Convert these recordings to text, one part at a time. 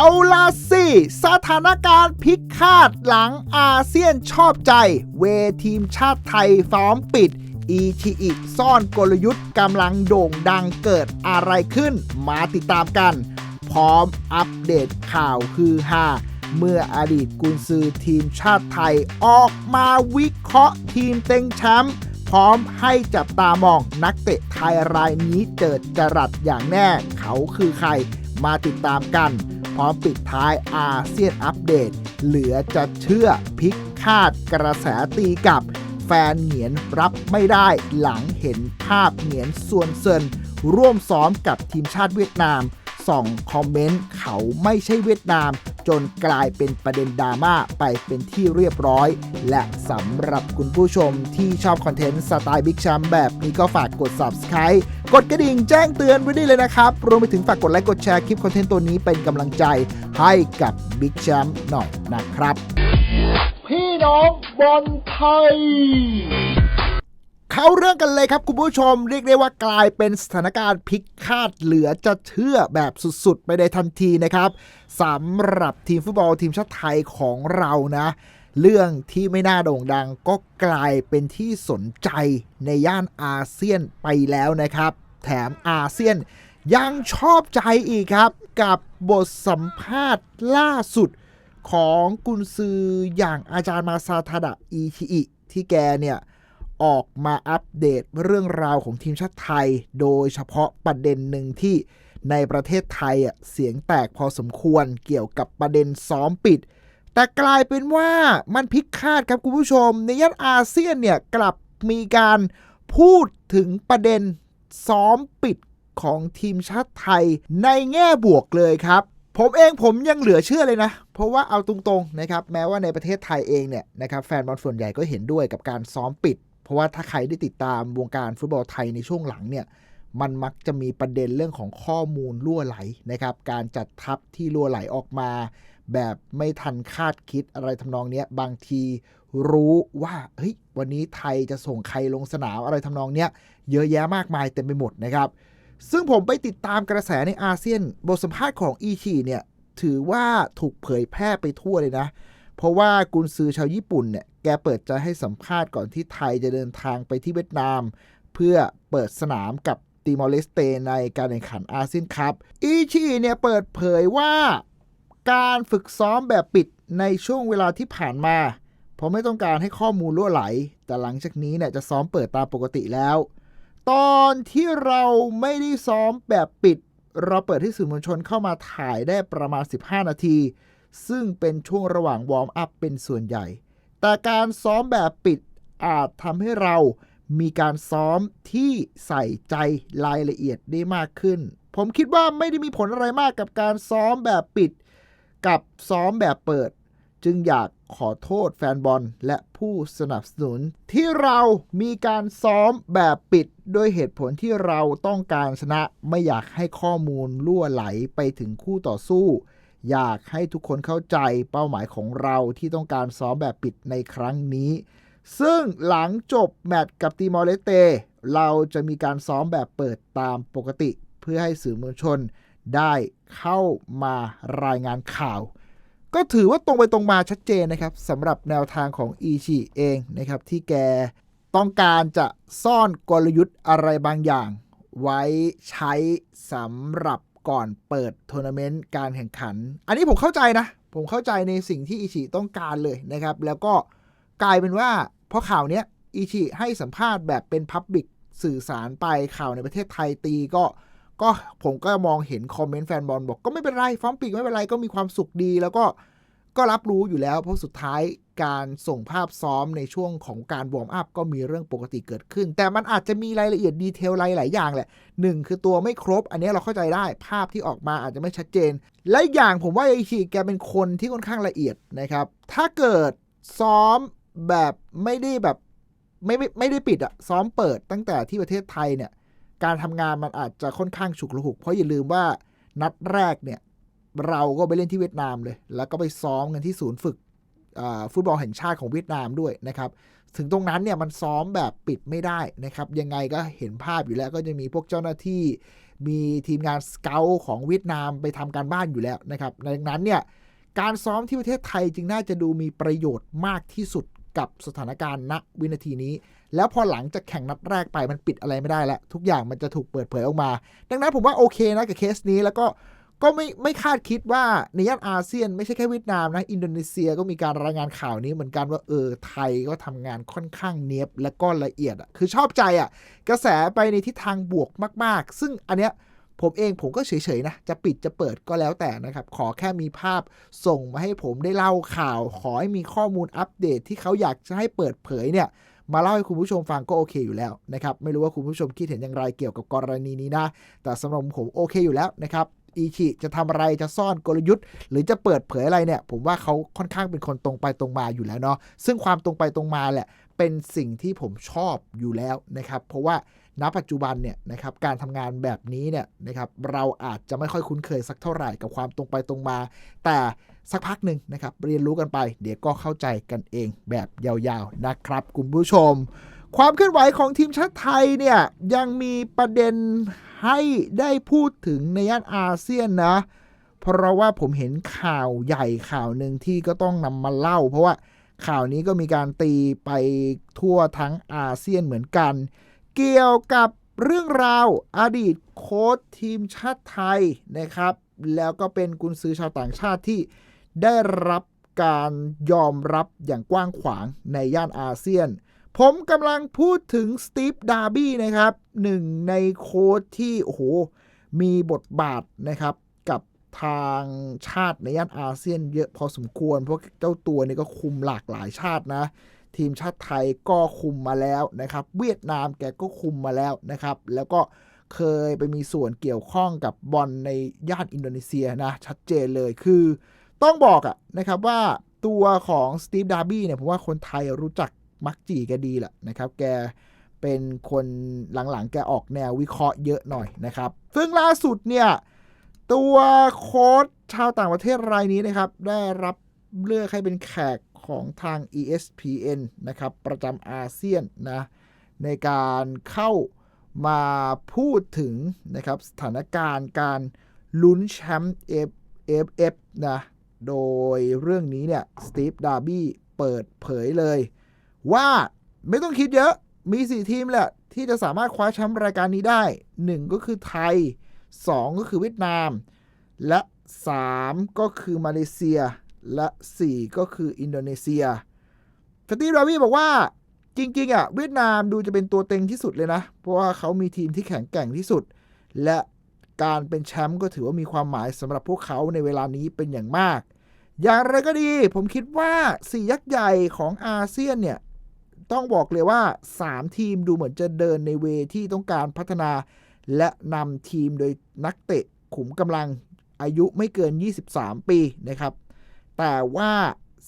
เอาละสิ สถานการณ์พิกคาดหลังอาเซียนชอบใจ เวทีมชาติไทยฟ้อมปิด อีทีอีซ่อนกลยุทธ์กำลังโด่งดังเกิดอะไรขึ้น มาติดตามกัน พร้อมอัปเดตข่าวคือฮาเมื่ออดีตกุนซือทีมชาติไทยออกมาวิเคราะห์ทีมเต็งแชมป์พร้อมให้จับตามองนักเตะไทยรายนี้เจิดจรัสอย่างแน่ เขาคือใคร มาติดตามกัน พร้อมปิดท้ายอาเซียนอัปเดต เหลือจะเชื่อพิกคาดกระแสตีกับ แฟนเหงียนรับไม่ได้หลังเห็นภาพเหงียนส่วนเซิน ร่วมซ้อมกับทีมชาติเวียดนามส่องคอมเมนต์เขาไม่ใช่เวียดนาม จนกลายเป็นประเด็นดราม่าไปเป็นที่เรียบร้อย และสำหรับคุณผู้ชมที่ชอบคอนเทนต์สไตล์บิ๊กแชมแบบนี้ก็ฝากกด Subscribe กดกระดิ่งแจ้งเตือนไว้ได้เลยนะครับ รวมไปถึงฝากกดไลค์กดแชร์คลิปคอนเทนต์ตัวนี้เป็นกำลังใจให้กับบิ๊กแชมป์หน่อยนะครับ พี่น้องบอลไทยเข้าเรื่องกันเลยครับคุณผู้ชมเรียกได้ว่ากลายเป็นสถานการณ์พลิกคาดเหลือจะเชื่อแบบสุดๆ ไปในทันทีนะครับสำหรับทีมฟุตบอลทีมชาติไทยของเรานะ เรื่องที่ไม่น่าโด่งดังก็กลายเป็นที่สนใจในย่านอาเซียนไปแล้วนะครับ แถมอาเซียน ยังชอบใจอีกครับ กับบทสัมภาษณ์ล่าสุดของกุนซืออย่างอาจารย์มาซาทาดะอีทีอิที่แกเนี่ยออกมาอัปเดตเรื่องราวของทีมชาติไทย โดยเฉพาะประเด็นหนึ่งที่ในประเทศไทยอะเสียงแตกพอสมควรเกี่ยวกับประเด็นซ้อมปิด แต่กลายเป็นว่ามันพิกคาดครับคุณผู้ชม ในย่านอาเซียนเนี่ยกลับมีการพูดถึงประเด็น ซ้อมปิดของทีมชาติไทยในแง่บวกเลยครับ ผมเองผมยังเหลือเชื่อเลยนะ เพราะว่าเอาตรงๆนะครับแม้ว่าในประเทศไทยเองเนี่ยนะครับแฟนบอลส่วนใหญ่ก็เห็นด้วยกับการซ้อมปิด เพราะว่าถ้าใครได้ติดตามวงการฟุตบอลไทยในช่วงหลังเนี่ยมันมักจะมีประเด็นเรื่องของข้อมูลรั่วไหลนะครับการจัดทัพที่รั่วไหลออกมา แบบไม่ทันคาดคิดอะไรทำนองเนี้ยบางทีรู้ว่าเฮ้ยวันนี้ไทยจะส่งใครลงสนามอะไรทำนองเนี้ยเยอะแยะมากมายเต็มไปหมดนะครับ ซึ่งผมไปติดตามกระแสในอาเซียน บทสัมภาษณ์ของอีชีเนี่ยถือว่าถูกเผยแพร่ไปทั่วเลยนะ เพราะว่ากุนซือชาวญี่ปุ่นเนี่ยแกเปิดใจให้สัมภาษณ์ก่อนที่ไทยจะเดินทางไปที่เวียดนาม เพื่อเปิดสนามกับติมอร์เลสเตในการแข่งขันอาเซียนคัพอีชีเนี่ยเปิดเผยว่า การฝึกซ้อมแบบปิดในช่วงเวลาที่ผ่านมา เพราะไม่ต้องการให้ข้อมูลรั่วไหล แต่หลังจากนี้เนี่ยจะซ้อมเปิดตามปกติแล้ว ตอนที่เราไม่ได้ซ้อมแบบปิด เราเปิดให้สื่อมวลชนเข้ามาถ่ายได้ประมาณ 15 นาที ซึ่งเป็นช่วงระหว่างวอร์มอัพเป็นส่วนใหญ่ แต่การซ้อมแบบปิดอาจทำให้เรามีการซ้อมที่ใส่ใจรายละเอียดได้มากขึ้น ผมคิดว่าไม่ได้มีผลอะไรมากกับการซ้อมแบบปิด กับซ้อมแบบเปิด จึงอยากขอโทษแฟนบอลและผู้สนับสนุน ที่เรามีการซ้อมแบบปิดด้วยเหตุผลที่เราต้องการชนะไม่อยากให้ข้อมูลล่วไหลไปถึงคู่ต่อสู้ อยากให้ทุกคนเข้าใจเป้าหมายของเราที่ต้องการซ้อมแบบปิดในครั้งนี้ ซึ่งหลังจบแมตช์กับติมอร์เลเต เราจะมีการซ้อมแบบเปิดตามปกติ เพื่อให้สื่อมวลชน ได้เข้ามารายงานข่าว ก็ถือว่าตรงไปตรงมาชัดเจนนะครับสำหรับแนวทางของอีชีเองนะครับที่แกต้องการจะซ่อนกลยุทธ์อะไรบางอย่าง ไว้ใช้สำหรับก่อนเปิดทัวร์นาเมนต์การแข่งขัน อันนี้ผมเข้าใจนะ ผมเข้าใจในสิ่งที่อิชิต้องการเลยนะครับ แล้วก็กลายเป็นว่าเพราะข่าวเนี้ยอิชิให้สัมภาษณ์แบบเป็นพับบิกสื่อสารไปข่าวในประเทศไทยตีก็ ก็ผมก็มองเห็นคอมเมนต์แฟนบอลบอกก็ไม่เป็นไรฟ้องปีกไม่เป็นไรก็มีความสุขดี แล้วก็ก็รับรู้อยู่แล้ว เพราะสุดท้ายการส่งภาพซ้อมในช่วงของการวอร์มอัพก็มีเรื่องปกติเกิดขึ้น แต่มันอาจจะมีรายละเอียดดีเทลหลายๆอย่างแหละหนึ่งคือตัวไม่ครบ อันนี้เราเข้าใจได้ภาพที่ออกมาอาจจะไม่ชัดเจน และอีกอย่างผมว่าไอชีแกเป็นคนที่ค่อนข้างละเอียดนะครับ ถ้าเกิดซ้อมแบบไม่ได้แบบไม่ไม่ไม่ได้ปิดอะซ้อมเปิดตั้งแต่ที่ประเทศไทยเนี่ย การทำงานมันอาจจะค่อนข้างฉุกละหุก เพราะอย่าลืมว่านัดแรกเนี่ยเราก็ไปเล่นที่เวียดนามเลย แล้วก็ไปซ้อมกันที่ศูนย์ฝึกฟุตบอลแห่งชาติของเวียดนามด้วยนะครับถึงตรงนั้นเนี่ยมันซ้อมแบบปิดไม่ได้นะครับ ยังไงก็เห็นภาพอยู่แล้วก็จะมีพวกเจ้าหน้าที่ มีทีมงานสเกลของเวียดนามไปทำการบ้านอยู่แล้วนะครับดังนั้นเนี่ยการซ้อมที่ประเทศไทยจึงน่าจะดูมีประโยชน์มากที่สุด กับสถานการณ์ณวินาทีนี้ แล้วพอหลังจากแข่งนัดแรกไปมันปิดอะไรไม่ได้แล้วทุกอย่างมันจะถูกเปิดเผยออกมา ดังนั้นผมว่าโอเคนะกับเคสนี้แล้วก็ก็ไม่ไม่คาดคิดว่าในย่านอาเซียนไม่ใช่แค่เวียดนามนะ อินโดนีเซียก็มีการรายงานข่าวนี้เหมือนกันว่าเออไทยก็ทำงานค่อนข้างเนียบและก็ละเอียดอะคือชอบใจอะกระแสไปในทิศทางบวกมาก ๆ ซึ่งอันเนี้ย ผมเองผมก็เฉยๆนะ จะปิดจะเปิดก็แล้วแต่นะครับ ขอแค่มีภาพส่งมาให้ผมได้เล่าข่าว ขอให้มีข้อมูลอัปเดตที่เขาอยากจะให้เปิดเผยเนี่ย มาเล่าให้คุณผู้ชมฟังก็โอเคอยู่แล้วนะครับ ไม่รู้ว่าคุณผู้ชมคิดเห็นอย่างไรเกี่ยวกับกรณีนี้นะ แต่สำหรับผมโอเคอยู่แล้วนะครับอีชิจะทำอะไรจะซ่อนกลยุทธ์ หรือจะเปิดเผยอะไรเนี่ย ผมว่าเขาค่อนข้างเป็นคนตรงไปตรงมาอยู่แล้วเนาะซึ่งความตรงไปตรงมาแหละเป็นสิ่งที่ผมชอบอยู่แล้วนะครับ เพราะว่า ณปัจจุบันเนี่ยนะครับการทำงานแบบนี้เนี่ยนะครับเราอาจจะไม่ค่อยคุ้นเคยสักเท่าไหร่กับความตรงไปตรงมา แต่สักพักหนึ่งนะครับเรียนรู้กันไป เดี๋ยวก็เข้าใจกันเองแบบยาวๆนะครับ คุณผู้ชม ความเคลื่อนไหวของทีมชาติไทยเนี่ยยังมีประเด็นให้ได้พูดถึงในย่านอาเซียนนะ เพราะว่าผมเห็นข่าวใหญ่ข่าวหนึ่งที่ก็ต้องนำมาเล่า เพราะว่าข่าวนี้ก็มีการตีไปทั่วทั้งอาเซียนเหมือนกัน เกี่ยวกับเรื่องราวอดีตโค้ชทีมชาติไทยนะครับ แล้วก็เป็นกุนซือชาวต่างชาติที่ได้รับการยอมรับอย่างกว้างขวางในย่านอาเซียน ผมกำลังพูดถึงสตีฟดาร์บี้นะครับหนึ่งในโค้ชที่โอ้โหมีบทบาทนะครับกับทางชาติในย่านอาเซียนเยอะพอสมควร เพราะเจ้าตัวนี่ก็คุมหลากหลายชาตินะ ทีมชาติไทยก็คุมมาแล้วนะครับ เวียดนามแกก็คุมมาแล้วนะครับ แล้วก็เคยไปมีส่วนเกี่ยวข้องกับบอลในย่านอินโดนีเซียนะ ชัดเจนเลยคือต้องบอกอะนะครับว่าตัวของสตีฟดาร์บี้เนี่ยผมว่าคนไทยรู้จักมักจีแกดีแหละนะครับ แกเป็นคนหลังๆ แกออกแนววิเคราะห์เยอะหน่อยนะครับ ซึ่งล่าสุดเนี่ย ตัวโค้ชชาวต่างประเทศรายนี้นะครับ ได้รับ เลือกให้เป็นแขกของทาง ESPN นะครับ ประจำอาเซียนนะ ในการเข้ามาพูดถึงนะครับสถานการณ์การลุ้นแชมป์ FF นะ โดยเรื่องนี้เนี่ย สตีฟ ดาร์บี้เปิดเผยเลย ว่าไม่ต้องคิดเยอะ มี 4 ทีมแหละ ที่จะสามารถคว้าแชมป์รายการนี้ได้ 1 ก็คือไทย 2 ก็คือเวียดนาม และ 3 ก็คือมาเลเซีย และ 4 ก็คืออินโดนีเซียสตีฟดารีบอกว่าจริงๆอะเวียดนามดูจะเป็นตัวเต็งที่สุดเลยนะ เพราะว่าเขามีทีมที่แข็งแกร่งที่สุด และการเป็นแชมป์ก็ถือว่ามีความหมายสำหรับพวกเขาในเวลานี้เป็นอย่างมาก อย่างไรก็ดี ผมคิดว่าสี่ยักษ์ใหญ่ของอาเซียนเนี่ย ต้องบอกเลยว่า 3 ทีมดูเหมือนจะเดินในเวที่ต้องการพัฒนา และนำทีมโดยนักเตะขุมกำลังอายุไม่เกิน 23 ปีนะครับ แต่ว่า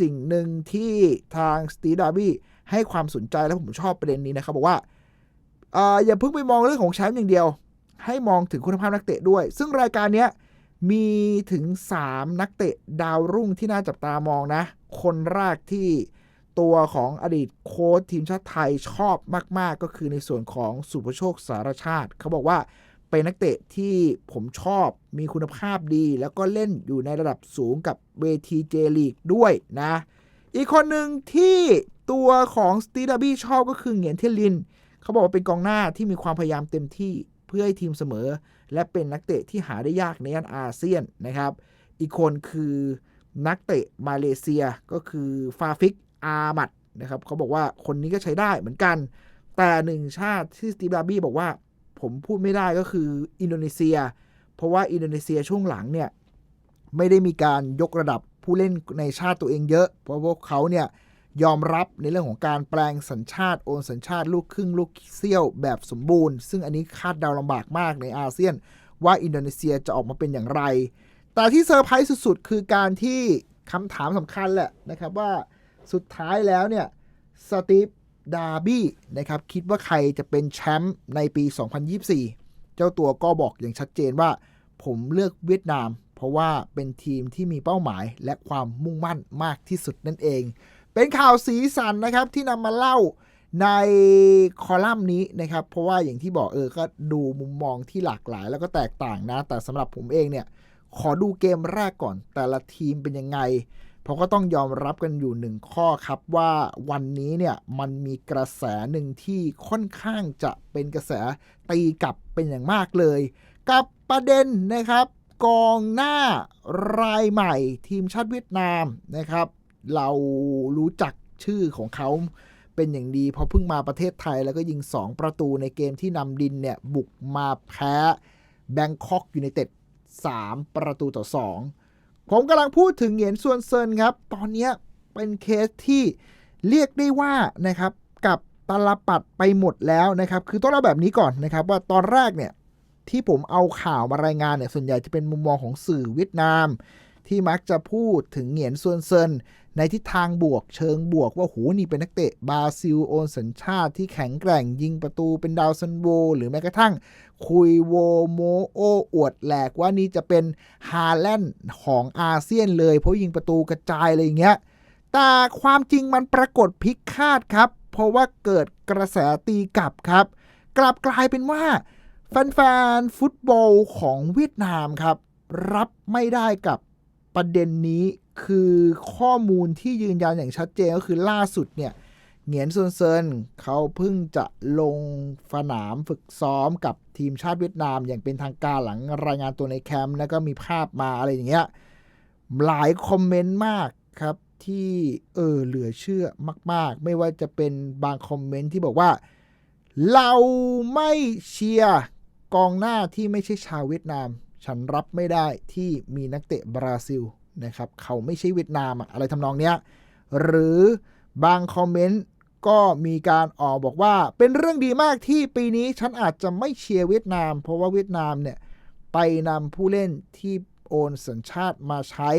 สิ่งหนึ่งที่ทางสตีดาร์บี้ให้ความสนใจและผมชอบประเด็นนี้นะครับบอกว่าอย่าเพิ่งไปมองเรื่องของแชมป์อย่างเดียว ให้มองถึงคุณภาพนักเตะด้วย ซึ่งรายการนี้มีถึง 3 นักเตะดาวรุ่งที่น่าจับตามองนะ คนแรกที่ตัวของอดีตโค้ชทีมชาติไทยชอบมาก ๆ ก็คือในส่วนของสุภโชคสารชาติ เขาบอกว่า เป็นนักเตะที่ผมชอบมีคุณภาพดี แล้วก็เล่นอยู่ในระดับสูงกับเวทีเจลีกด้วยนะ อีกคนหนึ่งที่ตัวของสตีดาบี้ชอบก็คือเหงียนเทลิน เขาบอกว่าเป็นกองหน้าที่มีความพยายามเต็มที่เพื่อให้ทีมเสมอ และเป็นนักเตะที่หาได้ยากในย่านอาเซียนนะครับ อีกคนคือนักเตะมาเลเซียก็คือฟาฟิกอามัดนะครับเขาบอกว่าคนนี้ก็ใช้ได้เหมือนกัน แต่หนึ่งชาติที่สตีบาร์บี้บอกว่า ผมพูดไม่ได้ก็คืออินโดนีเซีย เพราะว่าอินโดนีเซียช่วงหลังเนี่ยไม่ได้มีการยกระดับผู้เล่นในชาติตัวเองเยอะ เพราะพวกเขาเนี่ยยอมรับในเรื่องของการแปลงสัญชาติโอนสัญชาติลูกครึ่งลูกเซี่ยวแบบสมบูรณ์ ซึ่งอันนี้คาดเดาลำบากมากในอาเซียน ว่าอินโดนีเซียจะออกมาเป็นอย่างไร แต่ที่เซอร์ไพรส์สุดๆ คือการที่คำถามสำคัญแหละนะครับว่าสุดท้ายแล้วเนี่ยสตีฟ ดาร์บี้นะครับคิดว่าใครจะเป็นแชมป์ในปี 2024 เจ้าตัวก็บอกอย่างชัดเจนว่า ผมเลือกเวียดนาม เพราะว่าเป็นทีมที่มีเป้าหมายและความมุ่งมั่นมากที่สุดนั่นเอง เป็นข่าวสีสันนะครับที่นำมาเล่าในคอลัมน์นี้นะครับ เพราะว่าอย่างที่บอกเออก็ดูมุมมองที่หลากหลาย แล้วก็แตกต่างนะ แต่สำหรับผมเองเนี่ยขอดูเกมแรกก่อนแต่ละทีมเป็นยังไง เพราะก็ต้องยอมรับกันอยู่หนึ่งข้อครับว่าวันนี้เนี่ยมันมีกระแสหนึ่งที่ค่อนข้างจะเป็นกระแสตีกลับเป็นอย่างมากเลย กับประเด็นนะครับ กองหน้ารายใหม่ ทีมชาติเวียดนามนะครับ เรารู้จักชื่อของเขาเป็นอย่างดีเพราะเพิ่งมาประเทศไทยแล้วก็ยิง 2 ประตูในเกมที่นำดินเนี่ยบุกมาแพ้แบงคอกยูไนเต็ด3ประตูต่อ 2 ผมกำลังพูดถึงเหงียนซวนเซินครับ ตอนนี้เป็นเคสที่เรียกได้ว่านะครับกับตลปัดไปหมดแล้วนะครับ คือต้องเล่าแบบนี้ก่อนนะครับว่าตอนแรกเนี่ยที่ผมเอาข่าวมารายงานเนี่ยส่วนใหญ่จะเป็นมุมมองของสื่อเวียดนาม ที่มักจะพูดถึงเหงียนซวนเซิน ในทิศทางบวกเชิงบวกว่าโหนี่เป็นนักเตะบราซิลโอนสัญชาติที่แข็งแกร่งยิงประตูเป็นดาวซันโว หรือแม้กระทั่งคุยโวโมโออวดแหลกว่านี่จะเป็นฮาแลนด์ของอาเซียนเลย เพราะยิงประตูกระจายอะไรอย่างเงี้ยแต่ความจริงมันปรากฏพลิกคาดครับ เพราะว่าเกิดกระแสตีกลับครับ กลับกลายเป็นว่าแฟนๆฟุตบอลของเวียดนามครับ รับไม่ได้กับประเด็นนี้ คือข้อมูลที่ยืนยันอย่างชัดเจนก็คือล่าสุดเนี่ยเหงียนซุนเซินเขาเพิ่งจะลงสนามฝึกซ้อมกับทีมชาติเวียดนามอย่างเป็นทางการหลังรายงานตัวในแคมป์แล้วก็มีภาพมาอะไรอย่างเงี้ยหลายคอมเมนต์มากครับที่เออเหลือเชื่อมาก ๆ ไม่ว่าจะเป็นบางคอมเมนต์ที่บอกว่า เราไม่เชียร์กองหน้าที่ไม่ใช่ชาวเวียดนาม ฉันรับไม่ได้ที่มีนักเตะบราซิล นะครับเขาไม่ใช่เวียดนามอะไรทำนองเนี้ยหรือบางคอมเมนต์ก็มีการออกบอกว่าเป็นเรื่องดีมากที่ปีนี้ฉันอาจจะไม่เชียร์เวียดนาม เพราะว่าเวียดนามเนี่ยไปนำผู้เล่นที่โอนสัญชาติมาใช้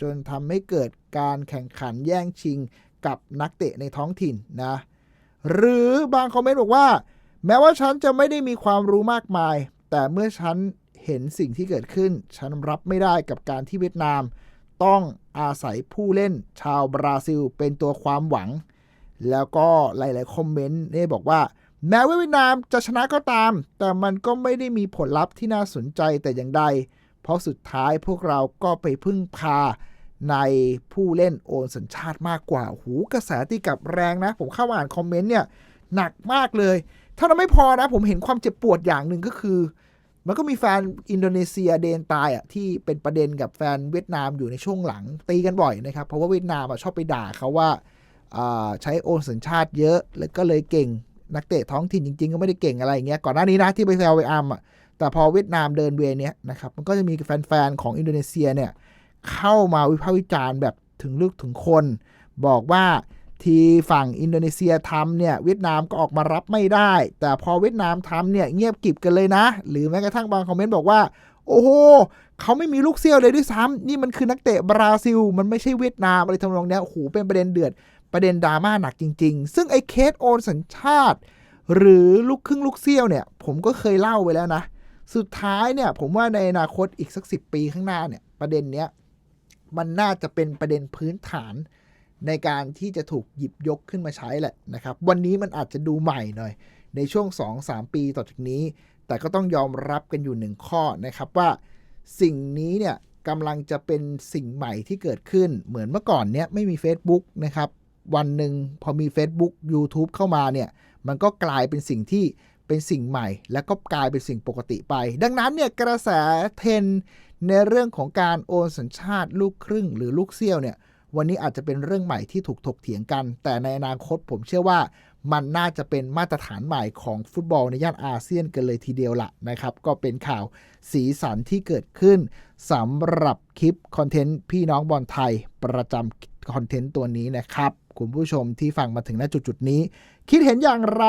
จนทำให้เกิดการแข่งขันแย่งชิงกับนักเตะในท้องถิ่นนะหรือบางคอมเมนต์บอกว่า แม้ว่าฉันจะไม่ได้มีความรู้มากมาย แต่เมื่อฉันเห็นสิ่งที่เกิดขึ้น ฉันรับไม่ได้กับการที่เวียดนาม ต้องอาศัยผู้เล่นชาวบราซิลเป็นตัวความหวัง แล้วก็หลาย ๆ คอมเมนต์เนี่ยบอกว่า แม้ว่าเวียดนามจะชนะก็ตาม แต่มันก็ไม่ได้มีผลลัพธ์ที่น่าสนใจแต่อย่างใด เพราะสุดท้ายพวกเราก็ไปพึ่งพาในผู้เล่นโอนสัญชาติมากกว่า หูกระแสตีกับแรงนะ ผมเข้ามาอ่านคอมเมนต์เนี่ยหนักมากเลย ถ้าเราไม่พอนะ ผมเห็นความเจ็บปวดอย่างหนึ่งก็คือ มันก็มีแฟนอินโดนีเซียเดนตายอะที่เป็นประเด็นกับแฟนเวียดนามอยู่ในช่วงหลังตีกันบ่อยนะครับเพราะว่าเวียดนามอะชอบไปด่าเขาว่าใช้โอนสัญชาติเยอะ แล้วก็เลยเก่งนักเตะท้องถิ่นจริง ๆ ก็ไม่ได้เก่งอะไรอย่างเงี้ยก่อนหน้านี้นะที่ไปแซวไปอัมอะแต่พอเวียดนามเดินเวย์เนี้ยนะครับมันก็จะมีแฟนๆของอินโดนีเซียเนี่ยเข้ามาวิพากษ์วิจารณ์แบบถึงลึกถึงคน บอกว่า ที่ฝั่งอินโดนีเซียทำเนี่ยเวียดนามก็ออกมารับไม่ได้ แต่พอเวียดนามทำเนี่ยเงียบกิบกันเลยนะ หรือแม้กระทั่งบางคอมเมนต์บอกว่า โอ้โหเขาไม่มีลูกเซี่ยวเลยด้วยซ้ำนี่มันคือนักเตะบราซิล มันไม่ใช่เวียดนามอะไรทำนองเนี้ยโอ้โหเป็นประเด็นเดือดประเด็นดราม่าหนักจริง ๆ ซึ่งไอ้เคสโอนสัญชาติ หรือลูกครึ่งลูกเซี่ยวเนี่ย ผมก็เคยเล่าไว้แล้วนะ สุดท้ายเนี่ย ผมว่าในอนาคตอีกสักสิปีข้างหน้าเนี่ยประเด็นเนี้ยมันน่าจะเป็นประเด็นพื้นฐาน ในการที่จะถูกหยิบยกขึ้นมาใช้แหละนะครับ วันนี้มันอาจจะดูใหม่หน่อย ในช่วง 2-3 ปีต่อจากนี้ แต่ก็ต้องยอมรับกันอยู่หนึ่งข้อนะครับว่า สิ่งนี้เนี่ยกำลังจะเป็นสิ่งใหม่ที่เกิดขึ้นเหมือนเมื่อก่อนเนี้ยไม่มี Facebook นะครับวันหนึ่งพอมี Facebook YouTube เข้ามาเนี่ยมันก็กลายเป็นสิ่งที่เป็นสิ่งใหม่ แล้วก็กลายเป็นสิ่งปกติไป ดังนั้นเนี่ยกระแสเทรนในเรื่องของการโอนสัญชาติลูกครึ่งหรือลูกเซี่ยวเนี่ย วันนี้อาจจะเป็นเรื่องใหม่ที่ถูกถกเถียงกัน แต่ในอนาคตผมเชื่อว่ามันน่าจะเป็นมาตรฐานใหม่ของฟุตบอลในย่านอาเซียนกันเลยทีเดียวละนะครับ ก็เป็นข่าวสีสันที่เกิดขึ้นสำหรับคลิปคอนเทนต์พี่น้องบอลไทยประจำคอนเทนต์ตัวนี้นะครับ คุณผู้ชมที่ฟังมาถึงณจุดๆนี้ คิดเห็นอย่างไร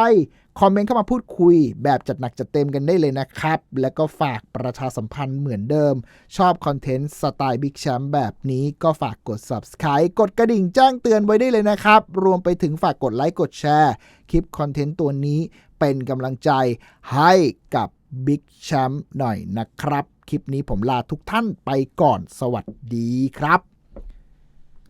คอมเมนต์เข้ามาพูดคุย แบบจัดหนักจัดเต็มกันได้เลยนะครับ แล้วก็ฝากประชาสัมพันธ์เหมือนเดิม ชอบคอนเทนต์สไตล์บิ๊กแชมป์แบบนี้ก็ฝากกด subscribe กดกระดิ่งแจ้งเตือนไว้ได้เลยนะครับ รวมไปถึงฝากกดไลค์กดแชร์คลิปคอนเทนต์ตัวนี้เป็นกำลังใจให้กับบิ๊กแชมป์หน่อยนะครับ คลิปนี้ผมลาทุกท่านไปก่อนสวัสดีครับ